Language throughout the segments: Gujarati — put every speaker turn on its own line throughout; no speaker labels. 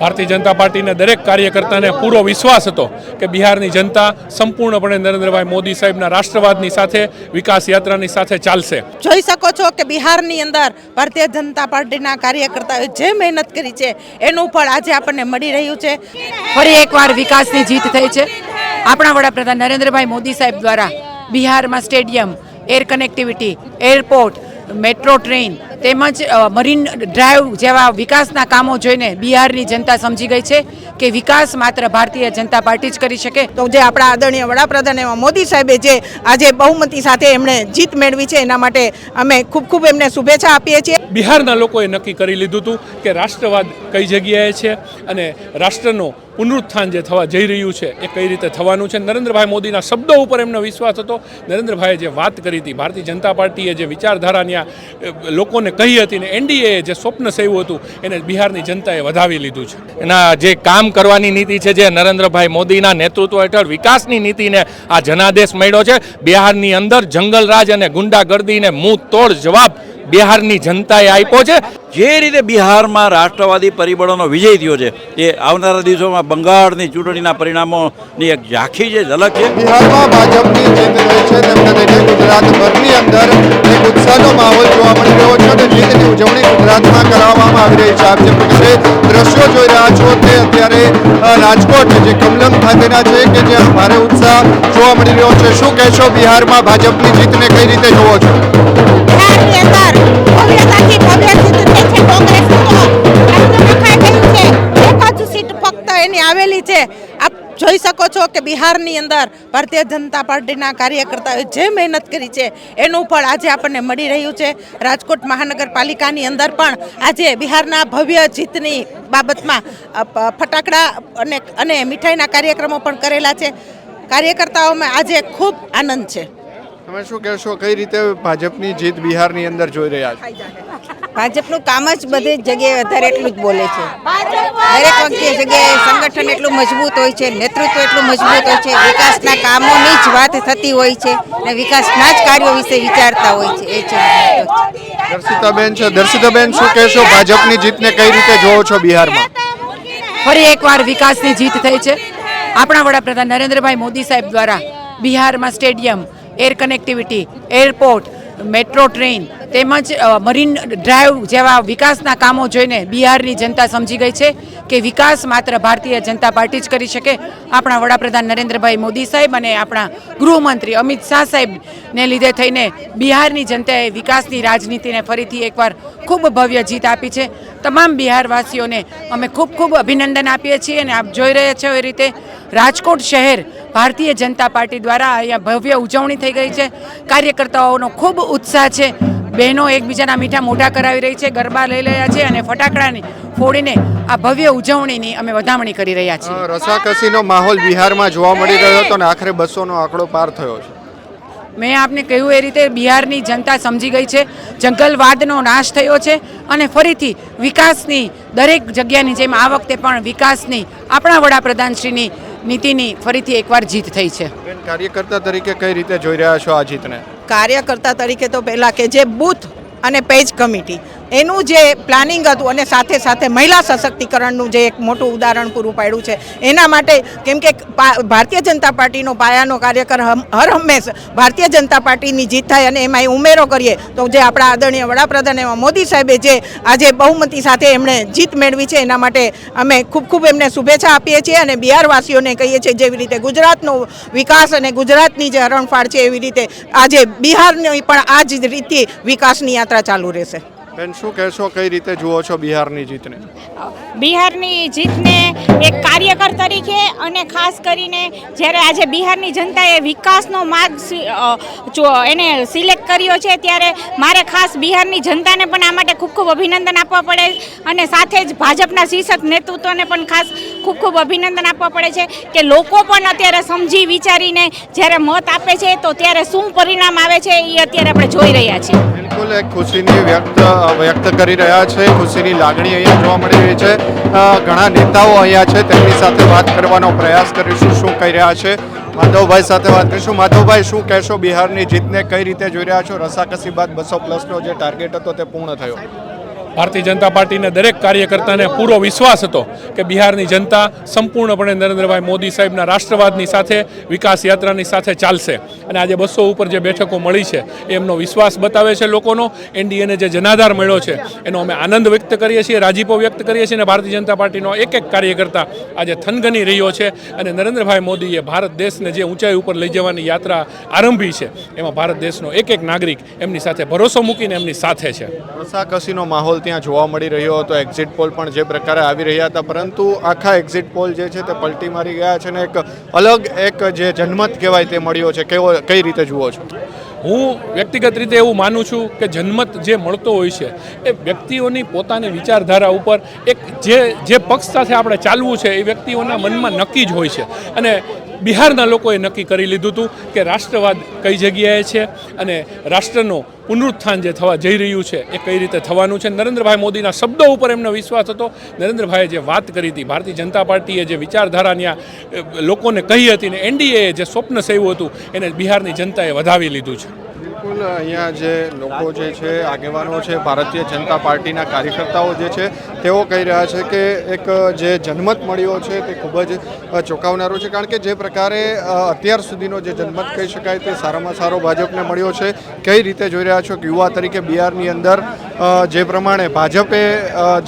ભારતીય જનતા પાર્ટીના દરેક કાર્યકર્તાને પૂરો વિશ્વાસ હતો કે બિહારની જનતા સંપૂર્ણપણે નરેન્દ્રભાઈ મોદી સાહેબના રાષ્ટ્રવાદની સાથે વિકાસ યાત્રાની સાથે ચાલશે.
જોઈ શકો છો કે બિહારની અંદર ભારતીય જનતા પાર્ટીના કાર્યકર્તાઓએ જે મહેનત કરી છે એનું ફળ આજે આપણને મળી રહ્યું છે.
ફરી એકવાર વિકાસની જીત થઈ છે. આપણા વડાપ્રધાન નરેન્દ્રભાઈ મોદી સાહેબ દ્વારા બિહારમાં stadium air connectivity airport metro train તેમજ મરીન ડ્રાઈવ જેવા વિકાસના કામો જોઈને બિહારની જનતા સમજી ગઈ છે કે વિકાસ માત્ર ભારતીય જનતા પાર્ટી જ કરી શકે.
તો જે આપણા આદરણીય વડાપ્રધાન એવા મોદી સાહેબે જે આજે બહુમતી સાથે એમણે જીત મેળવી છે એના માટે અમે ખૂબ ખૂબ એમને શુભેચ્છા આપીએ છીએ.
બિહારના લોકોએ નક્કી કરી લીધું હતું કે રાષ્ટ્રવાદ કઈ જગ્યાએ છે અને રાષ્ટ્રનું પુનરુત્થાન જે થવા જઈ રહ્યું છે એ કઈ રીતે થવાનું છે. નરેન્દ્રભાઈ મોદીના શબ્દો ઉપર એમનો વિશ્વાસ હતો. નરેન્દ્રભાઈએ જે વાત કરી હતી ભારતીય જનતા પાર્ટીએ જે વિચારધારાની ત્યાં અ, લોકોને કહી હતી ને એનડીએ જે સ્વપ્ન સેવ્યું હતું એને બિહારની જનતાએ વધાવી લીધું છે.
એના જે કામ કરવાની નીતિ છે જે નરેન્દ્રભાઈ મોદીના નેતૃત્વ હેઠળ વિકાસની નીતિને આ જનાદેશ મળ્યો છે બિહારની અંદર જંગલરાજ અને ગુંડાગર્દીને મુંહ તોડ જવાબ બિહારની જનતાએ આપ્યો છે.
જે રીતે બિહારમાં રાષ્ટ્રવાદી પરિબળોનો વિજય થયો છે એ આવનારા દિવસોમાં બંગાળની ચૂંટણીના પરિણામોની એક ઝાંખી જે ઝલક છે.
બિહારમાં ભાજપની જીત છે તેમને લઈને ગુજરાતભરની અંદર એક માહોલ જોવા મળી રહ્યો છે અને જીતની ઉજવણી ગુજરાતમાં કરાવવામાં આવી રહી છે. આપ જે પ્રકારે દ્રશ્યો જોઈ રહ્યા છો તે અત્યારે રાજકોટ જે કમલમ ખાતેના છે કે જ્યાં ભારે ઉત્સાહ જોવા મળી રહ્યો છે. શું કહેશો, બિહારમાં ભાજપની જીતને કઈ રીતે જોવો છો?
જ સીટ ફક્ત એની આવેલી છે. જોઈ શકો છો કે બિહારની અંદર ભારતીય જનતા પાર્ટીના કાર્યકર્તાઓએ જે મહેનત કરી છે, એનું ફળ આજે આપણને મળી રહ્યું છે. રાજકોટ મહાનગરપાલિકાની અંદર પણ આજે બિહારના ભવ્ય જીતની બાબતમાં ફટાકડા અને અને મીઠાઈના કાર્યક્રમો પણ કરેલા છે. કાર્યકર્તાઓમાં આજે ખૂબ આનંદ છે.
તમે શું કહેશો કઈ રીતે ભાજપની જીત બિહારની અંદર જોઈ રહ્યા છો?
ભાજપનું કામ જ બધી જ જગ્યાએ વધારે એટલું જ બોલે છે. દરેક વખતે જગ્યાએ સંગઠન એટલું મજબૂત હોય છે નેતૃત્વ એટલું મજબૂત હોય છે વિકાસના કામોની જ વાત થતી હોય છે અને વિકાસના જ કાર્યો વિશે વિચારતા હોય છે એ છે.
દર્શિતાબેન છે. દર્શિતાબેન શું કહેશો ભાજપની જીતને કઈ રીતે જોવો છો બિહારમાં?
ફરી એકવાર વિકાસની જીત થઈ છે. આપણા વડાપ્રધાન નરેન્દ્રભાઈ મોદી સાહેબ દ્વારા બિહારમાં stadium air connectivity, airport, metro train તેમજ મરીન ડ્રાઈવ જેવા વિકાસના કામો જોઈને બિહારની જનતા સમજી ગઈ છે કે વિકાસ માત્ર ભારતીય જનતા પાર્ટી જ કરી શકે. આપણા વડાપ્રધાન નરેન્દ્રભાઈ મોદી સાહેબ અને આપણા ગૃહમંત્રી અમિત શાહ સાહેબને લીધે થઈને બિહારની જનતાએ વિકાસની રાજનીતિને ફરીથી એકવાર ખૂબ ભવ્ય જીત આપી છે. તમામ બિહારવાસીઓને અમે ખૂબ ખૂબ અભિનંદન આપીએ છીએ અને આપ જોઈ રહ્યા છો એ રીતે રાજકોટ શહેર ભારતીય જનતા પાર્ટી દ્વારા અહીંયા ભવ્ય ઉજવણી થઈ ગઈ છે. કાર્યકર્તાઓનો ખૂબ ઉત્સાહ છે. બહેનો એકબીજાના મીઠા મોઢા કરાવી રહી છે ગરબા લઈ રહ્યા છે અને ફટાકડાની ફોડીને આ ભવ્ય ઉજવણીની અમે વધામણી કરી રહ્યા છીએ.
રસાકસીનો માહોલ બિહારમાં જોવા મળી રહ્યો હતો અને આખરે બસોનો આંકડો પાર થયો છે.
મેં આપને કહ્યું એ રીતે બિહારની જનતા સમજી ગઈ છે. જંગલવાદનો નાશ થયો છે અને ફરીથી વિકાસની દરેક જગ્યાની જેમ આ વખતે પણ વિકાસની આપણા વડાપ્રધાનશ્રીની નીતિની ફરીથી એકવાર જીત થઈ છે.
બેન કાર્યકર્તા તરીકે કઈ રીતે જોઈ રહ્યા છો આ જીતને?
કાર્યકર્તા તરીકે તો પહેલાં કે જે બૂથ અને પેજ કમિટી એનું જે પ્લાનિંગ હતું અને સાથે સાથે મહિલા સશક્તિકરણનું જે એક મોટું ઉદાહરણ પૂરું પાડ્યું છે, એના માટે કેમ કે ભારતીય જનતા પાર્ટીનો પાયાનો કાર્યકર હર હંમેશ ભારતીય જનતા પાર્ટીની જીત થાય અને એમાં ઉમેરો કરીએ, તો જે આપણા આદરણીય વડાપ્રધાન એવા મોદી સાહેબે જે આજે બહુમતી સાથે એમણે જીત મેળવી છે, એના માટે અમે ખૂબ ખૂબ એમને શુભેચ્છા આપીએ છીએ અને બિહારવાસીઓને કહીએ છીએ જેવી રીતે ગુજરાતનો વિકાસ અને ગુજરાતની જે હરણફાળ છે એવી રીતે આજે બિહારની પણ આ જ રીતે વિકાસની યાત્રા ચાલુ રહેશે.
બેન, શું કહેશો, કઈ રીતે જુઓ છો બિહારની જીતને?
બિહારની જીતને એક કાર્યકર તરીકે અને ખાસ કરીને જ્યારે આજે બિહારની જનતાએ વિકાસનો માર્ગ એને સિલેક્ટ કર્યો છે, ત્યારે મારે ખાસ બિહારની જનતાને પણ આ માટે ખૂબ ખૂબ અભિનંદન આપવા પડે અને સાથે જ ભાજપના શીર્ષક નેતૃત્વને પણ ખાસ ખૂબ ખૂબ અભિનંદન આપવા પડે છે કે લોકો પણ અત્યારે સમજી વિચારીને જ્યારે મત આપે છે, તો ત્યારે શું પરિણામ આવે છે એ અત્યારે આપણે જોઈ રહ્યા છીએ.
બિલકુલ એક ખુશીની વ્યક્ત વ્યક્ત કરી રહ્યા છે. ખુશીની લાગણી અહીંયા જોવા મળી રહી છે. ઘણા નેતાઓ અહીંયા છે, તેમની સાથે વાત કરવાનો પ્રયાસ કરીશું, શું કહી રહ્યા છે? માધવભાઈ સાથે વાત કરીશું. માધવભાઈ, શું કહેશો? બિહારની જીતને કઈ રીતે જોઈ રહ્યા છો? રસાકસી બાદ બસો પ્લસનો જે ટાર્ગેટ હતો, તે પૂર્ણ થયો.
ભારતીય જનતા પાર્ટીના દરેક કાર્યકર્તાને પૂરો વિશ્વાસ હતો કે બિહારની જનતા સંપૂર્ણપણે નરેન્દ્રભાઈ મોદી સાહેબના રાષ્ટ્રવાદની સાથે, વિકાસ યાત્રાની સાથે ચાલશે. અને આજે બસો ઉપર જે બેઠકો મળી છે એમનો વિશ્વાસ બતાવે છે લોકોનો. એનડીએને જે જનાધાર મળ્યો છે, એનો અમે આનંદ વ્યક્ત કરીએ છીએ, રાજીપો વ્યક્ત કરીએ છીએ અને ભારતીય જનતા પાર્ટીનો એક એક કાર્યકર્તા આજે થનગની રહ્યો છે. અને નરેન્દ્રભાઈ મોદીએ ભારત દેશને જે ઊંચાઈ ઉપર લઈ જવાની યાત્રા આરંભી છે, એમાં ભારત દેશનો એક એક નાગરિક એમની સાથે ભરોસો મૂકીને એમની સાથે છે.
માહોલ ત્યાં જોવા મળી રહ્યો હતો. એક્ઝિટ પોલ પણ જે પ્રકારે આવી રહ્યા હતા, પરંતુ આખા એક્ઝિટ પોલ જે છે તે પલટી મારી ગયા છે અને એક અલગ એક જે જનમત કહેવાય તે મળ્યો છે. કેવો, કઈ રીતે જુઓ છો?
હું વ્યક્તિગત રીતે એવું માનું છું કે જન્મત જે મળતો હોય છે, એ વ્યક્તિઓની પોતાની વિચારધારા ઉપર એક જે જે પક્ષ સાથે આપણે ચાલવું છે, એ વ્યક્તિઓના મનમાં નક્કી જ હોય છે. અને બિહારના લોકોએ નક્કી કરી લીધું હતું કે રાષ્ટ્રવાદ કઈ જગ્યાએ છે અને રાષ્ટ્રનો પુનરુત્થાન જે થવા જઈ રહ્યું છે એ કઈ રીતે થવાનું છે? નરેન્દ્રભાઈ મોદીના શબ્દો ઉપર એમનો વિશ્વાસ હતો. નરેન્દ્રભાઈએ જે વાત કરી હતી, ભારતીય જનતા પાર્ટીએ જે વિચારધારાની લોકોને કહી હતી ને એનડીએએ જે સ્વપ્ન સેવ્યું હતું, એને બિહારની જનતાએ વધાવી લીધું છે.
બિલકુલ અહીંયા જે લોકો જે છે, આગેવાનો છે, ભારતીય જનતા પાર્ટીના કાર્યકર્તાઓ જે છે, તેઓ કહી રહ્યા છે કે એક જે જનમત મળ્યો છે તે ખૂબ જ ચોંકાવનારો છે. કારણ કે જે પ્રકારે અત્યાર સુધીનો જે જનમત કહી શકાય તે સારામાં સારો ભાજપને મળ્યો છે. કઈ રીતે જોઈ રહ્યા છો કે યુવા તરીકે બિહારની અંદર જે પ્રમાણે ભાજપે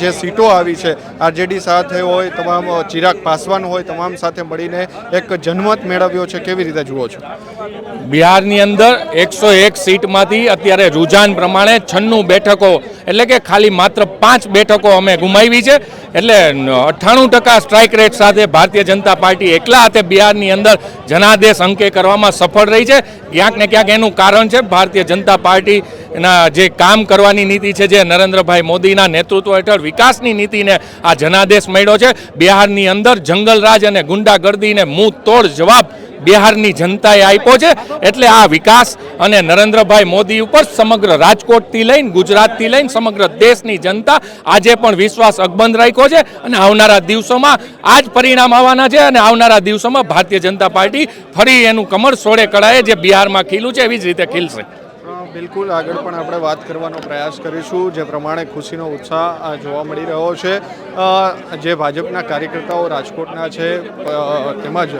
જે સીટો આવી છે, આરજેડી સાથે હોય, તમામ ચિરાગ પાસવાન હોય, તમામ સાથે મળીને એક જનમત મેળવ્યો છે, કેવી રીતે જુઓ છો?
બિહારની અંદર એકસો એક સીટમાંથી અત્યારે રુઝાન પ્રમાણે છન્નું બેઠકો, એટલે કે ખાલી માત્ર પાંચ બેઠકો અમે ગુમાવી છે, એટલે અઠ્ઠાણું ટકા સ્ટ્રાઇક રેટ સાથે ભારતીય જનતા પાર્ટી એકલા હાથે બિહારની અંદર જનાદેશ અંકે કરવામાં સફળ રહી છે. ક્યાંક ને ક્યાંક એનું કારણ છે, ભારતીય જનતા પાર્ટીના જે કામ કરવાની નીતિ છે, જે નરેન્દ્રભાઈ મોદીના નેતૃત્વ હેઠળ વિકાસની નીતિને આ જનાદેશ મળ્યો છે. બિહારની અંદર જંગલરાજ અને ગુંડાગર્દીને મુંહ તોડ જવાબ બિહારની જનતાએ આપ્યો છે. એટલે આ વિકાસ અને નરેન્દ્રભાઈ મોદી ઉપર સમગ્ર રાજકોટથી લઈને ગુજરાતથી લઈને સમગ્ર દેશની જનતા આજે પણ વિશ્વાસ અકબંધ રાખ્યો છે અને આવનારા દિવસોમાં આ જ પરિણામ આવવાના છે અને આવનારા દિવસોમાં ભારતીય જનતા પાર્ટી ફરી એનું કમર સોળે કળાએ જે બિહારમાં ખીલું છે, એવી જ રીતે ખીલશે.
બિલકુલ આગળ પણ આપણે વાત કરવાનો પ્રયાસ કરીશું. જે પ્રમાણે ખુશીનો ઉત્સાહ જોવા મળી રહ્યો છે. જે ભાજપના કાર્યકર્તાઓ રાજકોટના છે તેમજ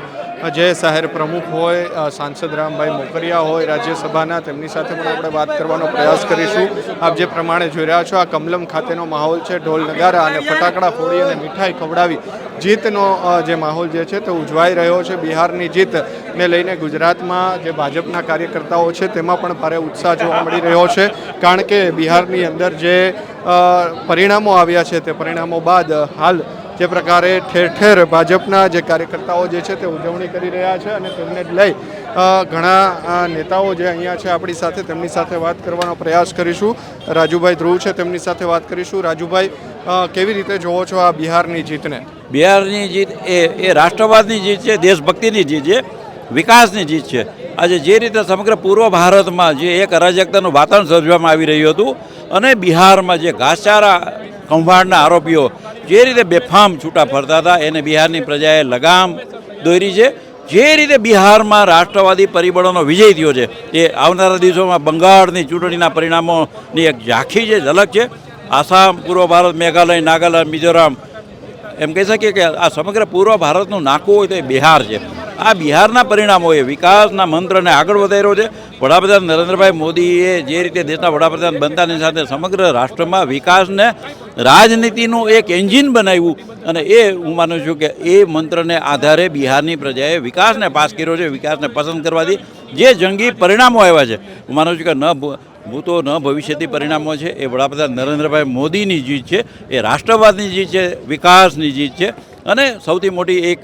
જે શહેર પ્રમુખ હોય સાંસદ રામભાઈ મોકરિયા હોય, રાજ્યસભાના, તેમની સાથે પણ આપણે વાત કરવાનો પ્રયાસ કરીશું. આપ જે પ્રમાણે જોઈ રહ્યા છો, આ કમલમ ખાતેનો માહોલ છે, ઢોલ નગારા અને ફટાકડા ફોડી અને મીઠાઈ ખવડાવી જીતનો જે માહોલ જે છે તે ઉજવાઈ રહ્યો છે. બિહારની જીતને લઈને ગુજરાતમાં જે ભાજપના કાર્યકર્તાઓ છે તેમાં પણ ભારે ઉત્સાહ જોવા મળી રહ્યો છે. કારણ કે બિહારની અંદર જે પરિણામો આવ્યા છે, તે પરિણામો બાદ હાલ જે પ્રકારે ઠેર ઠેર ભાજપના જે કાર્યકર્તાઓ જે છે તે ઉજવણી કરી રહ્યા છે અને તેમને લઈ ઘણા નેતાઓ જે અહીંયા છે આપણી સાથે તેમની સાથે વાત કરવાનો પ્રયાસ કરીશું. રાજુભાઈ ધ્રુવ છે તેમની સાથે વાત કરીશું. રાજુભાઈ કેવી રીતે જોવો છો આ બિહારની જીતને?
બિહારની જીત એ એ રાષ્ટ્રવાદની જીત છે, દેશભક્તિની જીત છે, વિકાસની જીત છે. આજે જે રીતે સમગ્ર પૂર્વ ભારતમાં જે એક અરાજકતાનું વાતાવરણ સર્જવામાં આવી રહ્યું હતું અને બિહારમાં જે ઘાસચારા કૌભાંડના આરોપીઓ જે રીતે બેફામ છૂટા ફરતા હતા, એને બિહારની પ્રજાએ લગામ દોરી છે. જે રીતે બિહારમાં રાષ્ટ્રવાદી પરિબળોનો વિજય થયો છે, એ આવનારા દિવસોમાં બંગાળની ચૂંટણીના પરિણામોની એક ઝાંખી છે, ઝલક છે. આસામ, પૂર્વ ભારત, મેઘાલય, નાગાલેન્ડ, મિઝોરામ, એમ કહી શકીએ કે આ સમગ્ર પૂર્વ ભારતનું નાકું હોય તો એ બિહાર છે. આ બિહારના પરિણામોએ વિકાસના મંત્રને આગળ વધાર્યો છે. વડાપ્રધાન નરેન્દ્રભાઈ મોદીએ જે રીતે દેશના વડાપ્રધાન બનતાની સાથે સમગ્ર રાષ્ટ્રમાં વિકાસને રાજનીતિનું એક એન્જિન બનાવ્યું અને એ હું માનું છું કે એ મંત્રને આધારે બિહારની પ્રજાએ વિકાસને પાસ કર્યો છે, વિકાસને પસંદ કરવાથી જે જંગી પરિણામો આવ્યા છે, હું માનું છું કે ન ભૂતો ન ભવિષ્યથી પરિણામો છે, એ વડાપ્રધાન નરેન્દ્રભાઈ મોદીની જીત છે, એ રાષ્ટ્રવાદની જીત છે, વિકાસની જીત છે અને સૌથી મોટી એક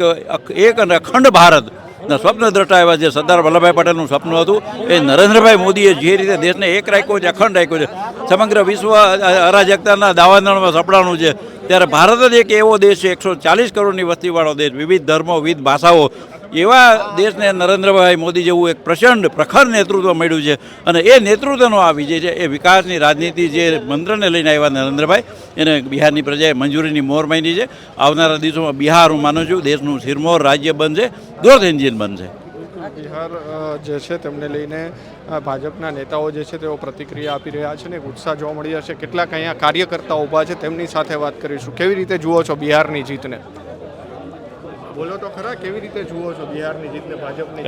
એક અને અખંડ ભારત સ્વપ્ન દ્રષ્ટા એવા જે સરદાર વલ્લભભાઈ પટેલનું સપનું હતું, એ નરેન્દ્રભાઈ મોદીએ જે રીતે દેશને એક રાખ્યો છે, અખંડ રાખ્યો છે. સમગ્ર વિશ્વ અરાજકતાના દાવાનળમાં સપડાણું છે. ત્યારે ભારત જ એક એવો દેશ છે, એકસો ચાલીસ કરોડની વસ્તીવાળો દેશ, વિવિધ ધર્મો, વિવિધ ભાષાઓ. એવા દેશને નરેન્દ્રભાઈ મોદી જેવું એક પ્રચંડ પ્રખર નેતૃત્વ મળ્યું છે અને એ નેતૃત્વનો આ વિજય છે, એ વિકાસની રાજનીતિ જે મંત્રને લઈને આવ્યા નરેન્દ્રભાઈ, એને બિહારની પ્રજાએ મંજૂરીની મોર માની છે. આવનારા દિવસોમાં બિહાર હું માનું છું, દેશનું સિરમોર રાજ્ય બનશે ગ્રોથ એન્જિન બનશે.
બિહાર જે છે તેમને લઈને ભાજપના નેતાઓ જે છે તેઓ પ્રતિક્રિયા આપી રહ્યા છે ને ઉત્સાહ જોવા મળી રહ્યા છે. કેટલાક અહીંયા કાર્યકર્તાઓ ઊભા છે તેમની સાથે વાત કરીશું. કેવી રીતે જુઓ છો બિહારની જીતને? બોલો તો ખરા કેવી રીતે જુઓ છો બિહારની જીતને ભાજપની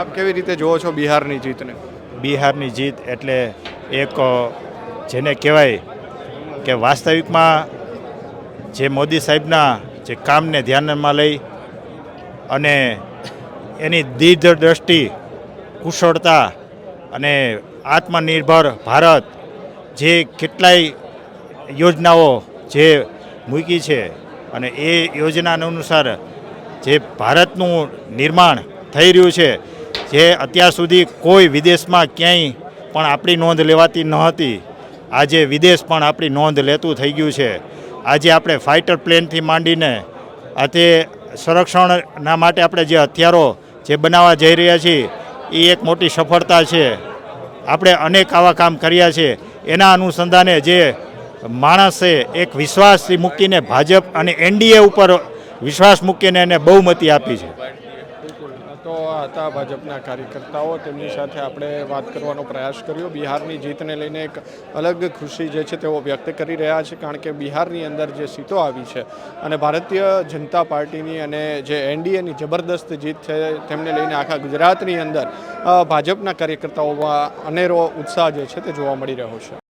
આપ કેવી રીતે જુઓ છો બિહારની જીતને?
બિહારની જીત એટલે એક જેને કહેવાય કે વાસ્તવિકમાં જે મોદી સાહેબના જે કામને ધ્યાનમાં લઈ અને એની દીર્ઘદ્રષ્ટિ કુશળતા અને આત્મનિર્ભર ભારત જે કેટલાય યોજનાઓ જે મૂકી છે અને એ યોજના અનુસાર જે ભારતનું નિર્માણ થઈ રહ્યું છે, જે અત્યાર સુધી કોઈ વિદેશમાં ક્યાંય પણ આપણી નોંધ લેવાતી ન હતી, આજે વિદેશ પણ આપણી નોંધ લેતું થઈ ગયું છે. આજે આપણે ફાઇટર પ્લેનથી માંડીને આજે સંરક્ષણના માટે આપણે જે હથિયારો જે બનાવવા જઈ રહ્યા છીએ એ એક મોટી સફળતા છે. આપણે અનેક આવા કામ કર્યા છે. એના અનુસંધાને જે માણસે એક વિશ્વાસથી મૂકીને ભાજપ અને એનડીએ ઉપર વિશ્વાસ મૂકીને એને બહુમતી આપી છે.
આ હતા ભાજપના કાર્યકર્તાઓ. તેમની સાથે આપણે વાત કરવાનો પ્રયાસ કર્યો. બિહારની જીતને લઈને એક અલગ ખુશી જે છે તેઓ વ્યક્ત કરી રહ્યા છે, કારણ કે બિહારની અંદર જે સીટો આવી છે અને ભારતીય જનતા પાર્ટીની અને જે એનડીએની જબરદસ્ત જીત છે તેમને લઈને આખા ગુજરાતની અંદર ભાજપના કાર્યકર્તાઓમાં અનેરો ઉત્સાહ જે છે તે જોવા મળી રહ્યો છે.